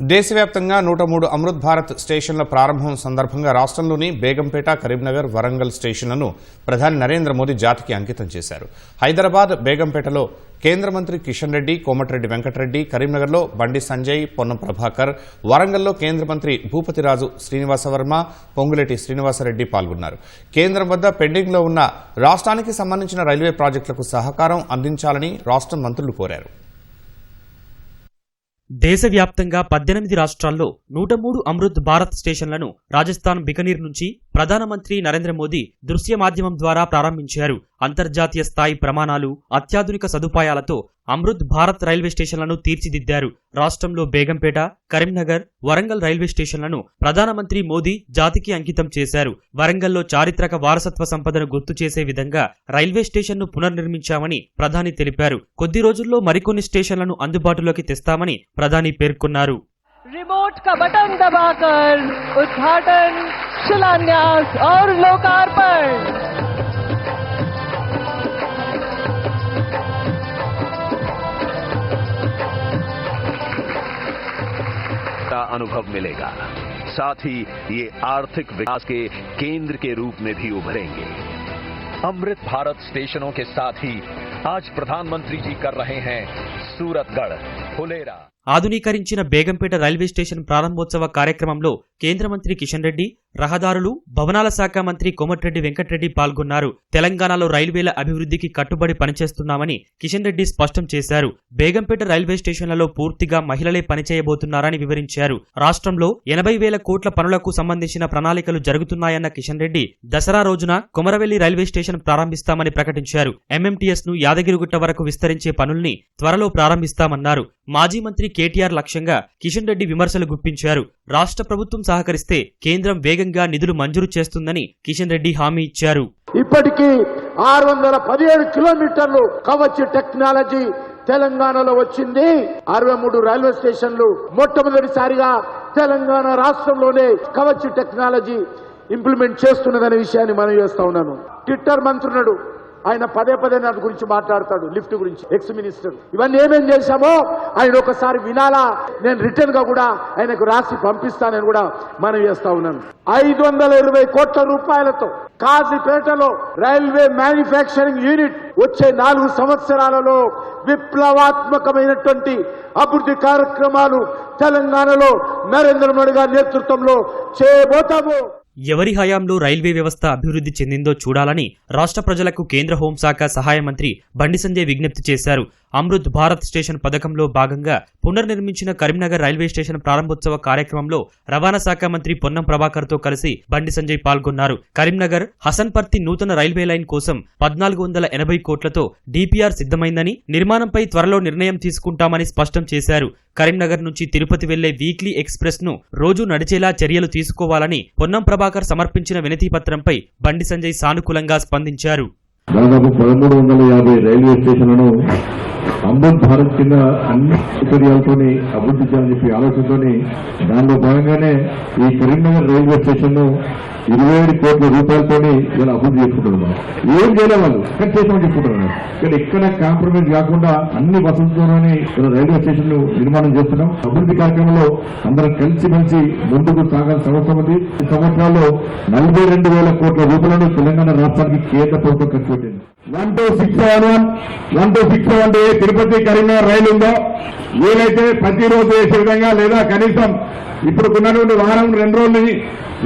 దేశవ్యాప్తంగా నూట మూడు అమృత్ భారత్ స్టేషన్ల ప్రారంభం సందర్భంగా రాష్ట్రంలోని బేగంపేట కరీంనగర్ వరంగల్ స్టేషన్లను ప్రధాని నరేంద్ర మోదీ జాతికి అంకితం చేశారు. హైదరాబాద్ బేగంపేటలో కేంద్ర మంత్రి కిషన్ రెడ్డి కోమటిరెడ్డి వెంకటరెడ్డి కరీంనగర్లో బండి సంజయ్ పొన్నం ప్రభాకర్ వరంగల్లో కేంద్ర మంత్రి భూపతిరాజు శ్రీనివాసవర్మ పొంగులేటి శ్రీనివాసరెడ్డి పాల్గొన్నారు. కేంద్రం వద్ద పెండింగ్లో ఉన్న రాష్ట్రానికి సంబంధించిన రైల్వే ప్రాజెక్టులకు సహకారం అందించాలని రాష్ట్ర మంత్రులు కోరారు. దేశవ్యాప్తంగా పద్దెనిమిది రాష్ట్రాల్లో నూట మూడు అమృత్ భారత్ స్టేషన్లను రాజస్థాన్ బికనీర్ నుంచి ప్రధానమంత్రి నరేంద్ర మోదీ దృశ్య మాధ్యమం ద్వారా ప్రారంభించారు. అంతర్జాతీయ స్థాయి ప్రమాణాలు అత్యాధునిక సదుపాయాలతో అమృత్ భారత్ రైల్వే స్టేషన్లను తీర్చిదిద్దారు. రాష్ట్రంలో బేగంపేట కరీంనగర్ వరంగల్ రైల్వే స్టేషన్లను ప్రధానమంత్రి మోదీ జాతికి అంకితం చేశారు. వరంగల్లో చారిత్రక వారసత్వ సంపదను గుర్తు చేసే విధంగా రైల్వే స్టేషన్ను పునర్నిర్మించామని ప్రధాని తెలిపారు. కొద్ది రోజుల్లో మరికొన్ని స్టేషన్లను అందుబాటులోకి తెస్తామని ప్రధాని పేర్కొన్నారు. రిమోట్ కా బటన్ దబాకర్ ఉద్ఘాటన్ शिलान्यास और लोकार्पण का अनुभव मिलेगा साथ ही ये आर्थिक विकास के केंद्र के रूप में भी उभरेंगे अमृत भारत स्टेशनों के साथ ही आज प्रधानमंत्री जी कर रहे हैं सूरतगढ़ फुलेरा ఆధునీకరించిన బేగంపేట రైల్వే స్టేషన్ ప్రారంభోత్సవ కార్యక్రమంలో కేంద్ర మంత్రి కిషన్ రెడ్డి రహదారులు భవనాల శాఖ మంత్రి కోమటిరెడ్డి వెంకటరెడ్డి పాల్గొన్నారు. తెలంగాణలో రైల్వేల అభివృద్ధికి కట్టుబడి పనిచేస్తున్నామని కిషన్ రెడ్డి స్పష్టం చేశారు. బేగంపేట రైల్వే స్టేషన్లలో పూర్తిగా మహిళలే పనిచేయబోతున్నారని వివరించారు. రాష్ట్రంలో ఎనభై వేల కోట్ల పనులకు సంబంధించిన ప్రణాళికలు జరుగుతున్నాయన్న కిషన్ రెడ్డి దసరా రోజున కొమరవెల్లి రైల్వే స్టేషన్ ప్రారంభిస్తామని ప్రకటించారు. ఎంఎంటీఎస్ను యాదగిరిగుట్ట వరకు విస్తరించే పనుల్ని త్వరలో ప్రారంభిస్తామన్నారు. మాజీ మంత్రి కేటీఆర్ లక్ష్యంగా కిషన్ రెడ్డి విమర్శలు గుప్పించారు. రాష్ట్ర ప్రభుత్వం సహకరిస్తే కేంద్రం వేగంగా నిధులు మంజూరు చేస్తుందని కిషన్ రెడ్డి హామీ ఇచ్చారు. ఇప్పటికీ ఆరు వందల పదిహేడు కిలోమీటర్లు కవచ్ టెక్నాలజీ తెలంగాణలో వచ్చింది. అరవై మూడు రైల్వే స్టేషన్లు మొట్టమొదటిసారిగా తెలంగాణ రాష్ట్రంలోనే కవచ్ టెక్నాలజీ ఇంప్లిమెంట్ చేస్తున్నదనే విషయాన్ని మనం చేస్తా ఉన్నాను. ట్విట్టర్ మంత్రున్నాడు ఆయన పదే పదే నాటి గురించి మాట్లాడతాడు లిఫ్ట్ గురించి ఎక్స్ మినిస్టర్. ఇవన్నీ ఏమేం చేశామో ఆయన ఒకసారి వినాలా? నేను రిటర్న్గా కూడా ఆయనకు రాసి పంపిస్తానని కూడా మనం చేస్తా ఉన్నాను. ఐదు వందల ఇరవై కోట్ల రూపాయలతో కాజీపేటలో రైల్వే మ్యానుఫ్యాక్చరింగ్ యూనిట్ వచ్చే నాలుగు సంవత్సరాలలో విప్లవాత్మకమైనటువంటి అభివృద్ధి కార్యక్రమాలు తెలంగాణలో నరేంద్ర మోడీ గారి నేతృత్వంలో చేయబోతాము. ఎవరి హయాంలో రైల్వే వ్యవస్థ అభివృద్ధి చెందిందో చూడాలని రాష్ట్ర ప్రజలకు కేంద్ర హోంశాఖ సహాయ మంత్రి బండి సంజయ్ విజ్ఞప్తి చేశారు. అమృత్ భారత్ స్టేషన్ పథకంలో భాగంగా పునర్నిర్మించిన కరీంనగర్ రైల్వే స్టేషన్ ప్రారంభోత్సవ కార్యక్రమంలో రవాణా శాఖ మంత్రి పొన్నం ప్రభాకర్తో కలిసి బండి సంజయ్ పాల్గొన్నారు. కరీంనగర్ హసన్పర్తి నూతన రైల్వే లైన్ కోసం పద్నాలుగు వందల ఎనభై కోట్లతో డీపీఆర్ సిద్ధమైందని నిర్మాణంపై త్వరలో నిర్ణయం తీసుకుంటామని స్పష్టం చేశారు. కరీంనగర్ నుంచి తిరుపతి వెళ్ళే వీక్లీ ఎక్స్ప్రెస్ను రోజు నడిచేలా చర్యలు తీసుకోవాలని పొన్నం ప్రభాకర్ సమర్పించిన వినతి పత్రంపై బండి సంజయ్ సానుకూలంగా స్పందించారు. దాదాపు పదమూడు వందల యాభై రైల్వే స్టేషన్లను అమృత్ భారత్ కింద అన్ని సౌకర్యాలతోని అభివృద్ధి చేయాలని చెప్పి ఆలోచనతోని దానిలో భాగంగానే ఈ కరీంనగర్ రైల్వే స్టేషన్ను ఇరవై ఏడు కోట్ల రూపాయలతోని ఇలా అభివృద్ధి చేసుకుంటున్నారు ఏం చేయలే వాళ్ళు. ఇక్కడ చేసామని చెప్పుకుంటున్నారు ఇక్కడ ఎక్కడ కాంప్రమైజ్ కాకుండా అన్ని వసతులతోనే ఇలా రైల్వే స్టేషన్ను నిర్మాణం చేస్తున్నాం. అభివృద్ధి కార్యక్రమంలో అందరం కలిసి మెలిసి ముందుకు సాగాల్సిన అవసరం ఉంది. ఈ సంవత్సరాల్లో నలభై రెండు వేల కోట్ల రూపాయలను తెలంగాణ రాష్ట్రానికి కేంద్ర ప్రభుత్వం ఖర్చు పెట్టింది. One two six seven one. One two six seven eight Tirupati Karimnagar రైలు ఉందో వీలైతే ప్రతిరోజు చేసే విధంగా లేదా కనీసం ఇప్పుడు ఉన్నటువంటి వారం రెండు రోజులని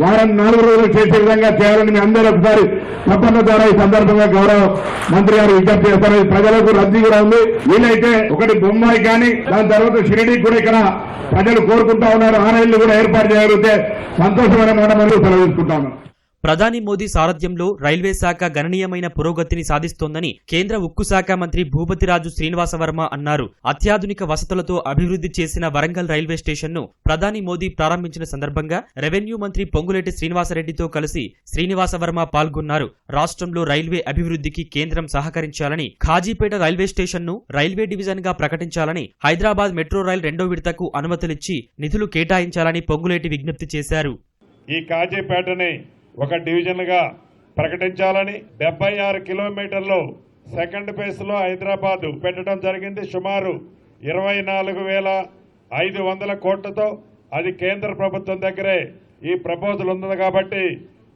వారం నాలుగు రోజులు చేసే విధంగా చేయాలని మీ అందరూ ఒకసారి తప్పన ద్వారా ఈ సందర్భంగా గౌరవ మంత్రి గారు విజ్ఞప్తి చేస్తారు. ప్రజలకు రద్దీ కూడా ఉంది. వీలైతే ఒకటి బొమ్మాయి కానీ దాని తర్వాత షిరిడి కూడా ఇక్కడ ప్రజలు కోరుకుంటా ఉన్నారు. ఆ రైళ్ళు కూడా ఏర్పాటు చేయగలిగితే సంతోషమైన మాట మనం సెలవు తీసుకుంటాను ప్రధాని మోదీ సారథ్యంలో రైల్వే శాఖ గణనీయమైన పురోగతిని సాధిస్తోందని కేంద్ర ఉక్కు శాఖ మంత్రి భూపతిరాజు శ్రీనివాసవర్మ అన్నారు. అత్యాధునిక వసతులతో అభివృద్ధి చేసిన వరంగల్ రైల్వే స్టేషన్ను ప్రధాని మోదీ ప్రారంభించిన సందర్భంగా రెవెన్యూ మంత్రి పొంగులేటి శ్రీనివాసరెడ్డితో కలిసి శ్రీనివాసవర్మ పాల్గొన్నారు. రాష్ట్రంలో రైల్వే అభివృద్ధికి కేంద్రం సహకరించాలని ఖాజీపేట రైల్వే స్టేషన్ను రైల్వే డివిజన్గా ప్రకటించాలని హైదరాబాద్ మెట్రో రైల్ రెండో విడతకు అనుమతులిచ్చి నిధులు కేటాయించాలని పొంగులేటి విజ్ఞప్తి చేశారు. ఈ కాజీపేటని ఒక డివిజన్గా ప్రకటించాలని డెబ్బై ఆరు కిలోమీటర్లు సెకండ్ ఫేజ్లో హైదరాబాద్ పెట్టడం జరిగింది. సుమారు ఇరవై నాలుగు వేల ఐదు వందల కోట్లతో అది కేంద్ర ప్రభుత్వం దగ్గరే ఈ ప్రపోజల్ ఉంది కాబట్టి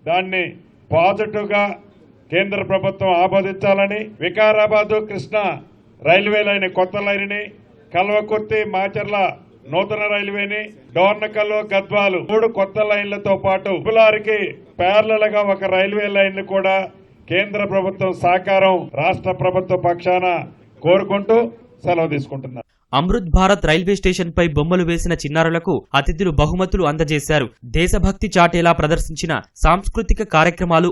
దాన్ని పాజిటివ్గా కేంద్ర ప్రభుత్వం ఆమోదించాలని వికారాబాద్ కృష్ణ రైల్వే లైన్ కొత్త లైన్ కల్వకుర్తి మాచర్ల నూతన రైల్వేని డోర్నకల్ గద్వాలు మూడు కొత్త లైన్లతో పాటు ఉపులారికి ప్యారలల్గా ఒక రైల్వే లైన్ కూడా కేంద్ర ప్రభుత్వం సహకారం రాష్ట్ర ప్రభుత్వ పక్షాన కోరుకుంటూ సెలవు తీసుకుంటున్నారు. అమృత్ భారత్ రైల్వే స్టేషన్ పై బొమ్మలు వేసిన చిన్నారులకు అతిథులు బహుమతులు అందజేశారు. దేశభక్తి చాటేలా ప్రదర్శించిన సాంస్కృతిక కార్యక్రమాలు